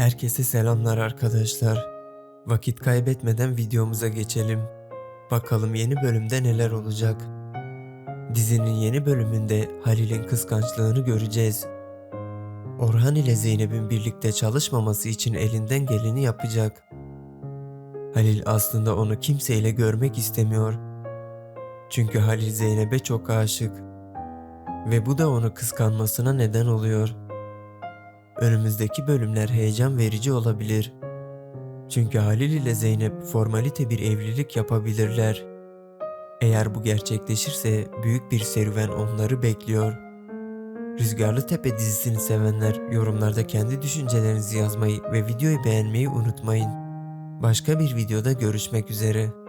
Herkese selamlar arkadaşlar. Vakit kaybetmeden videomuza geçelim. Bakalım yeni bölümde neler olacak. Dizinin yeni bölümünde Halil'in kıskançlığını göreceğiz. Orhan ile Zeynep'in birlikte çalışmaması için elinden geleni yapacak. Halil aslında onu kimseyle görmek istemiyor. Çünkü Halil Zeynep'e çok aşık. Ve bu da onu kıskanmasına neden oluyor. Önümüzdeki bölümler heyecan verici olabilir. Çünkü Halil ile Zeynep formalite bir evlilik yapabilirler. Eğer bu gerçekleşirse büyük bir serüven onları bekliyor. Rüzgarlı Tepe dizisini sevenler yorumlarda kendi düşüncelerinizi yazmayı ve videoyu beğenmeyi unutmayın. Başka bir videoda görüşmek üzere.